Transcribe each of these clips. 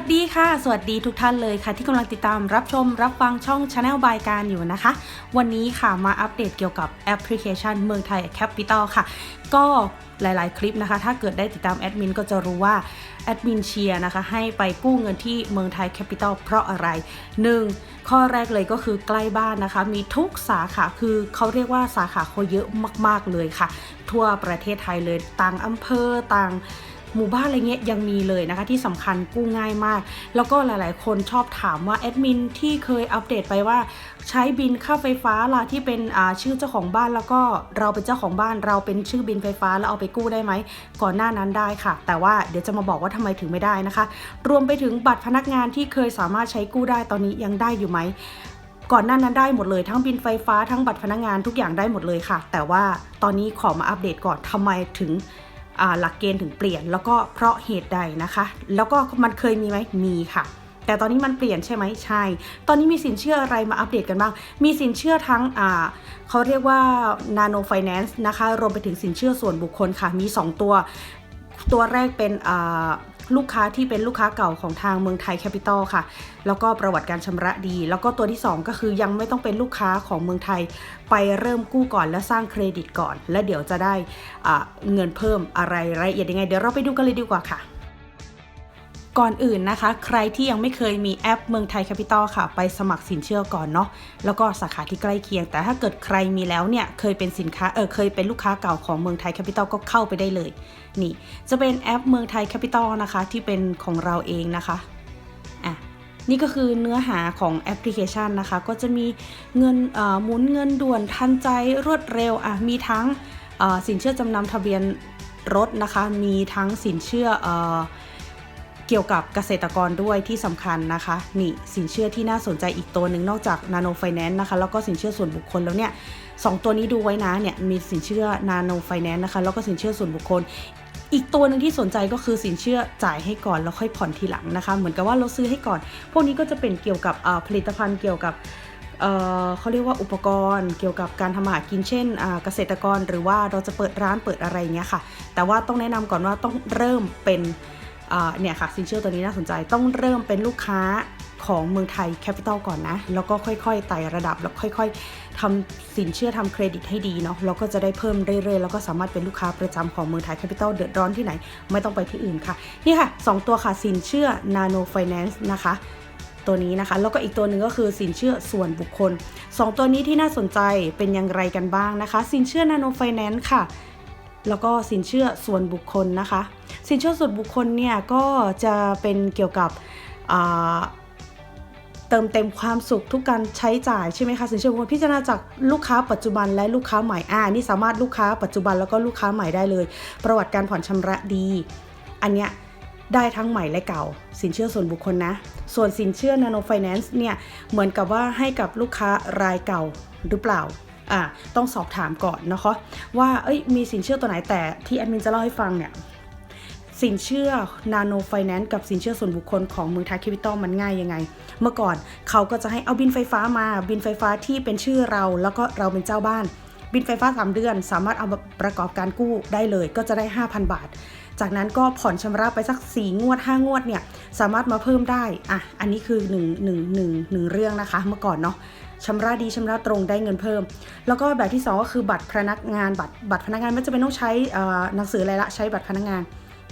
วัสดีค่ะ สวัสดีทุกท่านเลยค่ะ ที่กำลังติดตามรับชมรับฟังช่อง Channel บายการอยู่นะคะ วันนี้ค่ะมาอัปเดตเกี่ยวกับแอปพลิเคชันเมืองไทย Capital ค่ะ ก็หลายๆ คลิปนะคะ ถ้าเกิดได้ติดตามแอดมินก็จะรู้ว่าแอดมินเชียร์นะคะให้ไปกู้เงินที่เมืองไทย Capital เพราะอะไร 1. ข้อแรกเลยก็คือใกล้บ้านนะคะ มีทุกสาขาคือเขาเรียกว่าสาขาเขาเยอะมาก ๆ เลยค่ะ ทั่วประเทศไทยเลยต่างอำเภอต่าง หมู่บ้านอะไรเงี้ยยังมีเลยนะคะ ที่สำคัญกู้ง่ายมาก แล้วก็หลายๆ คนชอบถามว่าแอดมินที่เคยอัปเดตไปว่าใช้บินค่าไฟฟ้าล่ะที่เป็นอ่าชื่อเจ้าของบ้านแล้วก็เราเป็นเจ้าของบ้านเราเป็นชื่อบินไฟฟ้าแล้วเอาไปกู้ได้ไหมก่อนหน้านั้นได้ค่ะ แต่ว่าเดี๋ยวจะมาบอกว่าทำไมถึงไม่ได้นะคะ รวมไปถึงบัตรพนักงานที่เคยสามารถใช้กู้ได้ตอนนี้ยังได้อยู่ไหมก่อนหน้านั้นได้หมดเลยทั้งบินไฟฟ้าทั้งบัตรพนักงานทุกอย่างได้หมดเลยค่ะ แต่ว่าตอนนี้ขอมาอัปเดตก่อนทำไมถึง หลักเกณฑ์ถึงเปลี่ยน แล้วก็เพราะเหตุใดนะคะ แล้วก็มันเคยมีไหมมีค่ะแต่ตอนนี้มันเปลี่ยนใช่ไหมใช่ ตอนนี้มีสินเชื่ออะไรมาอัปเดตกันบ้าง มีสินเชื่อทั้งเขาเรียกว่า Nano Finance นะคะ รวมไปถึงสินเชื่อส่วนบุคคลค่ะ มี 2 ตัว ตัวแรกเป็น ลูกค้าที่เป็นลูกค้าเก่าของทางเมืองไทยแคปิตอลค่ะ แล้วก็ประวัติการชำระดี แล้วก็ตัวที่ 2 ก็คือยังไม่ต้องเป็นลูกค้าของเมืองไทย ไปเริ่มกู้ก่อนและสร้างเครดิตก่อน และเดี๋ยวจะได้เงินเพิ่มอะไรรายละเอียดยังไง เดี๋ยวเราไปดูกันเลยดีกว่าค่ะ ก่อนอื่นนะคะ ใครที่ยังไม่เคยมีแอปเมืองไทยแคปิตอลค่ะ ไปสมัครสินเชื่อก่อนเนาะแล้วก็สาขาที่ใกล้เคียง แต่ถ้าเกิดใครมีแล้วเนี่ยเคยเป็นสินค้าเออเคยเป็นลูกค้าเก่าของเมืองไทยแคปิตอลก็เข้าไปได้เลย นี่ จะเป็นแอปเมืองไทยแคปิตอลนะคะที่เป็นของเราเองนะคะอะนี่ก็คือเนื้อหาของแอปพลิเคชันนะคะ ก็จะมีเงินเอ่อหมุนเงินด่วนทันใจรวดเร็วอะมีทั้งสินเชื่อจำนำทะเบียนรถนะคะ มีทั้งสินเชื่อ เกี่ยวกับเกษตรกรด้วยที่สำคัญนะคะ นี่สินเชื่อที่น่าสนใจอีกตัวหนึ่งนอกจาก Nano Finance นะคะ แล้วก็สินเชื่อส่วนบุคคลแล้วเนี่ยสองตัวนี้ดูไว้นะเนี่ยมีสินเชื่อ Nano Finance นะคะ แล้วก็สินเชื่อส่วนบุคคล อีกตัวหนึ่งที่สนใจก็คือสินเชื่อจ่ายให้ก่อนแล้วค่อยผ่อนทีหลังนะคะ เหมือนกับว่าเราซื้อให้ก่อน พวกนี้ก็จะเป็นเกี่ยวกับผลิตภัณฑ์เกี่ยวกับเเขาเรียกว่าอุปกรณ์เกี่ยวกับการทำมาหากินเช่นเกษตรกรหรือว่าเราจะเปิดร้านเปิดอะไรอย่างเงี้ยค่ะ แต่ว่าต้องแนะนำก่อนว่าต้องเริ่มเป็น เนี่ยค่ะสินเชื่อตัวนี้น่าสนใจต้องเริ่มเป็นลูกค้าของเมืองไทยแคปิตอลก่อนนะ แล้วก็ค่อยๆไต่ระดับแล้วค่อยๆทำสินเชื่อทำเครดิตให้ดีเนาะแล้วก็จะได้เพิ่มเรื่อยๆ แล้วก็สามารถเป็นลูกค้าประจำของเมืองไทยแคปิตอลเดือดร้อนที่ไหน ไม่ต้องไปที่อื่นค่ะ นี่ค่ะสองตัวค่ะสินเชื่อ Nano Finance นะคะตัวนี้นะคะแล้วก็อีกตัวหนึ่งก็คือสินเชื่อส่วนบุคคล 2 ตัวนี้ที่น่าสนใจเป็นอย่างไรกันบ้างนะคะ สินเชื่อ Nano Finance ค่ะ แล้วก็สินเชื่อส่วนบุคคลนะคะ สินเชื่อส่วนบุคคลเนี่ยก็จะเป็นเกี่ยวกับเติมเต็มความสุขทุกการใช้จ่ายใช่ไหมคะสินเชื่อบุคคลพิจารณาจากลูกค้าปัจจุบันและลูกค้าใหม่อ่านี่สามารถลูกค้าปัจจุบันแล้วก็ลูกค้าใหม่ได้เลย ประวัติการผ่อนชำระดี อันเนี้ยได้ทั้งใหม่และเก่า สินเชื่อส่วนบุคคลนะ ส่วนสินเชื่อ Nano Finance เนี่ยเหมือนกับว่าให้กับลูกค้ารายเก่าหรือเปล่า อ่าต้องสอบถามก่อนนะคะว่าเอ้ยมีสินเชื่อตัวไหนแต่ที่แอดมินจะเล่าให้ฟังเนี่ยสินเชื่อ Nano Finance กับสินเชื่อส่วนบุคคลของเมืองไทยแคปิตอลมันง่ายยังไง เมื่อก่อนเขาก็จะให้เอาบินไฟฟ้ามาบินไฟฟ้าที่เป็นชื่อเรา แล้วก็เราเป็นเจ้าบ้าน บินไฟฟ้า 3 เดือน สามารถเอาประกอบการกู้ได้เลย ก็จะได้ 5,000 บาท จากนั้นก็ผ่อนชำระไปสัก 4 งวด 5 งวดเนี่ยสามารถมาเพิ่มได้อะอันนี้คือ1 1 1 1เรื่องนะคะ เมื่อก่อนเนาะ ชำระดีชำระตรงได้เงินเพิ่ม แล้วก็แบบที่ 2 ก็คือบัตรพนักงานบัตรบัตรพนักงานไม่จะเป็นต้องใช้หนังสืออะไรละใช้บัตรพนักงาน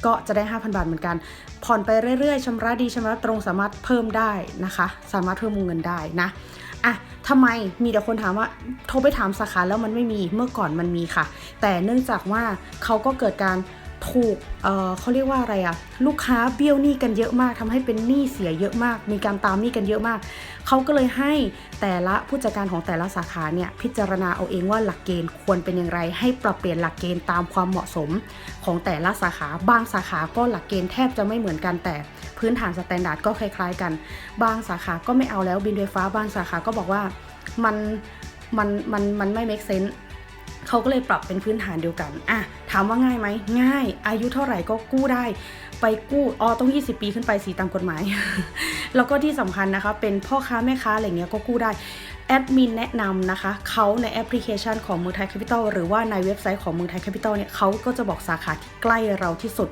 ก็จะได้ 5,000 บาทเหมือนกัน ผ่อนไปเรื่อย ๆชำระดีชำระตรงสามารถเพิ่มได้นะคะ สามารถเพิ่มวงเงินได้นะอะทำไมมีแต่คนถามว่าโทรไปถามสาขาแล้วมันไม่มีเมื่อก่อนมันมีค่ะ แต่เนื่องจากว่าเขาก็เกิดการ ถูกเเขาเรียกว่าอะไรอะลูกค้าเบี้ยวหนี้กันเยอะมากทำให้เป็นหนี้เสียเยอะมาก มีการตามหนี้กันเยอะมาก เขาก็เลยให้แต่ละผู้จัดการของแต่ละสาขาเนี่ยพิจารณาเอาเองว่าหลักเกณฑ์ควรเป็นอย่างไร ให้ปรับเปลี่ยนหลักเกณฑ์ตามความเหมาะสมของแต่ละสาขา บางสาขาก็หลักเกณฑ์แทบจะไม่เหมือนกันแต่พื้นฐานสแตนดาร์ดก็คล้ายๆกัน บางสาขาก็ไม่เอาแล้วบินไฟฟ้า บางสาขาก็บอกว่ามันมันมันมันไม่ make sense เขาก็เลยปรับเป็นพื้นฐานเดียวกันอะถามว่าง่ายไหมง่าย อายุเท่าไหร่ก็กู้ได้ ไปกู้อ๋อต้อง 20 ปีขึ้นไปสีตามกฎหมาย แล้วก็ที่สำคัญนะคะ เป็นพ่อค้าแม่ค้าอะไรเงี้ยก็กู้ได้แอดมินแนะนำนะคะเขาในแอปพลิเคชันของเมืองไทยแคปิตอลหรือว่าในเว็บไซต์ของเมืองไทยแคปิตอลเนี่ยเขาก็จะบอกสาขาที่ใกล้เราที่สุด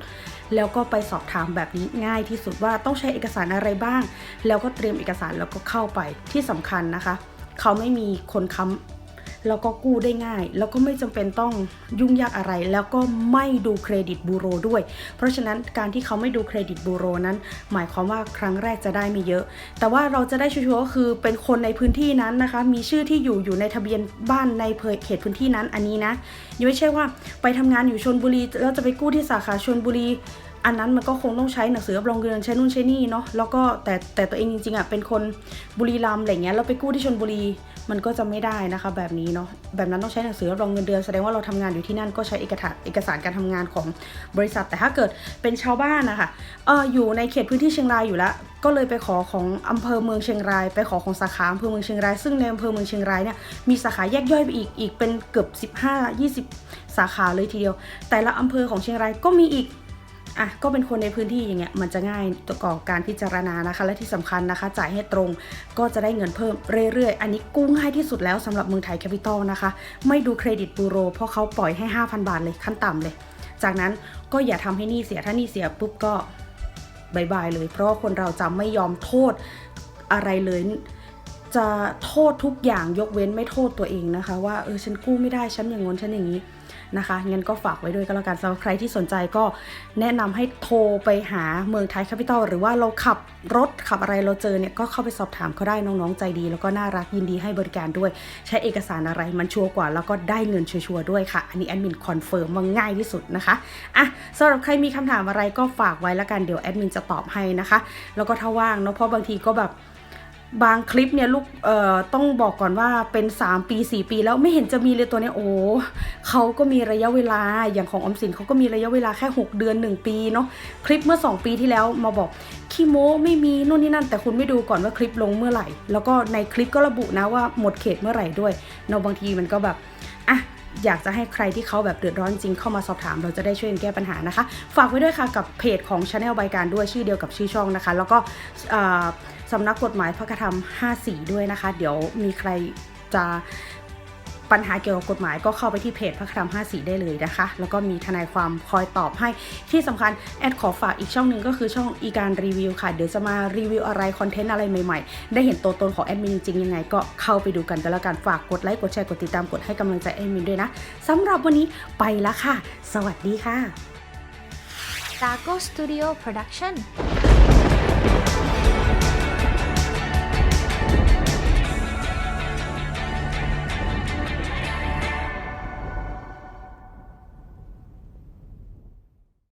แล้วก็ไปสอบถามแบบนี้ง่ายที่สุดว่าต้องใช้เอกสารอะไรบ้าง แล้วก็เตรียมเอกสารแล้วก็เข้าไปที่สำคัญนะคะเขาไม่มีคนค้ำ แล้วก็กู้ได้ง่าย แล้วก็ไม่จำเป็นต้องยุ่งยากอะไร แล้วก็ไม่ดูเครดิตบูโรด้วย เพราะฉะนั้นการที่เขาไม่ดูเครดิตบูโรนั้น หมายความว่าครั้งแรกจะได้ไม่เยอะ แต่ว่าเราจะได้ชัวร์ๆก็คือเป็นคนในพื้นที่นั้นนะคะ มีชื่อที่อยู่อยู่ในทะเบียนบ้านในเขตพื้นที่นั้นอันนี้นะยังไม่ใช่ว่าไปทำงานอยู่ชนบุรีแล้วจะไปกู้ที่สาขาชนบุรีอันนั้นมันก็คงต้องใช้หนังสือรับรองเงินใช้นู่นใช้นี่เนาะแล้วก็แต่แต่ตัวเองจริงๆอะเป็นคนบุรีรัมย์อะไรเงี้ยแล้วไปกู้ที่ชนบุรี มันก็จะไม่ได้นะคะแบบนี้เนาะแบบนั้นต้องใช้หนังสือรับรองเงินเดือนแสดงว่าเราทำงานอยู่ที่นั่นก็ใช้เอกสารเอกสารการทำงานของบริษัท แต่ถ้าเกิดเป็นชาวบ้านนะคะเอออยู่ในเขตพื้นที่เชียงรายอยู่แล้ว ก็เลยไปขอของอำเภอเมืองเชียงราย ไปขอของสาขาอำเภอเมืองเชียงราย ซึ่งในอำเภอเมืองเชียงรายเนี่ยมีสาขาแยกย่อยไปอีกอีกเป็นเกือบ 15-20 สาขาเลยทีเดียว แต่ละอำเภอของเชียงรายก็มีอีก อะก็เป็นคนในพื้นที่อย่างเงี้ยมันจะง่ายต่อการพิจารณานะคะ และที่สำคัญนะคะ จ่ายให้ตรงก็จะได้เงินเพิ่มเรื่อยๆ อันนี้กู้ง่ายที่สุดแล้วสำหรับเมืองไทยแคปิตอลนะคะ ไม่ดูเครดิตบูโร เพราะเขาปล่อยให้ 5,000 บาทเลยขั้นต่ำเลย จากนั้นก็อย่าทำให้นี้เสียถ้านี้เสียปุ๊บก็บายบายเลย เพราะคนเราจะไม่ยอมโทษอะไรเลยจะโทษทุกอย่างยกเว้นไม่โทษตัวเองนะคะ ว่าเออฉันกู้ไม่ได้ฉันอย่างงนฉันอย่างนี้ นะคะงั้นก็ฝากไว้ด้วยก็แล้วกันสำหรับใครที่สนใจก็แนะนำให้โทรไปหาเมืองไทยแคปิตอลหรือว่าเราขับรถขับอะไรเราเจอเนี่ยก็เข้าไปสอบถามเขาได้น้องๆใจดี แล้วก็น่ารักยินดีให้บริการด้วย ใช้เอกสารอะไรมันชัวร์กว่า แล้วก็ได้เงินชัวร์ด้วยค่ะ อันนี้แอดมินคอนเฟิร์มว่าง่ายที่สุดนะคะอะสำหรับใครมีคำถามอะไรก็ฝากไว้แล้วกันเดี๋ยวแอดมินจะตอบให้นะคะ แล้วก็ถ้าว่างเนาะเพราะบางทีก็แบบ บางคลิปเนี่ยลูกเอ่อต้องบอกก่อนว่าเป็น 3 ปี 4 ปีแล้วไม่เห็นจะมีเลยตัวเนี้ยโอ้เขาก็มีระยะเวลาอย่างของอมสินเขาก็มีระยะเวลาแค่ 6 เดือน 1 ปีเนาะคลิปเมื่อ 2 ปีที่แล้วมาบอกขี้โม้ไม่มีนู่นนี่นั่น แต่คุณไม่ดูก่อนว่าคลิปลงเมื่อไหร่ แล้วก็ในคลิปก็ระบุนะว่าหมดเขตเมื่อไหร่ด้วยเนาะบางทีมันก็แบบอะอยากจะให้ใครที่เขาแบบเดือดร้อนจริงเข้ามาสอบถามเราจะได้ช่วยกันแก้ปัญหานะคะ ฝากไว้ด้วยค่ะกับเพจของ Channel บการด้วยชื่อเดียวกับชื่อช่องนะคะ แล้วก็ สำนักกฎหมายพระธรรม 54 ด้วยนะคะ เดี๋ยวมีใครจะปัญหาเกี่ยวกับกฎหมายก็เข้าไปที่เพจพระคธรรม54 ได้เลยนะคะ แล้วก็มีทนายความคอยตอบให้ที่สำคัญแอดขอฝากอีกช่องหนึ่งก็คือช่องอีการรีวิวค่ะ เดี๋ยวจะมารีวิวอะไร คอนเทนต์อะไรใหม่ๆ ได้เห็นตัวตนของแอดมินจริงๆยังไง ก็เข้าไปดูกันก็แล้วกันฝากกดไลค์กดแชร์กดติดตามกดให้กำลังใจแอดมินด้วยนะสำหรับวันนี้ไปล้วค่ะ สวัสดีค่ะ Taco Studio Production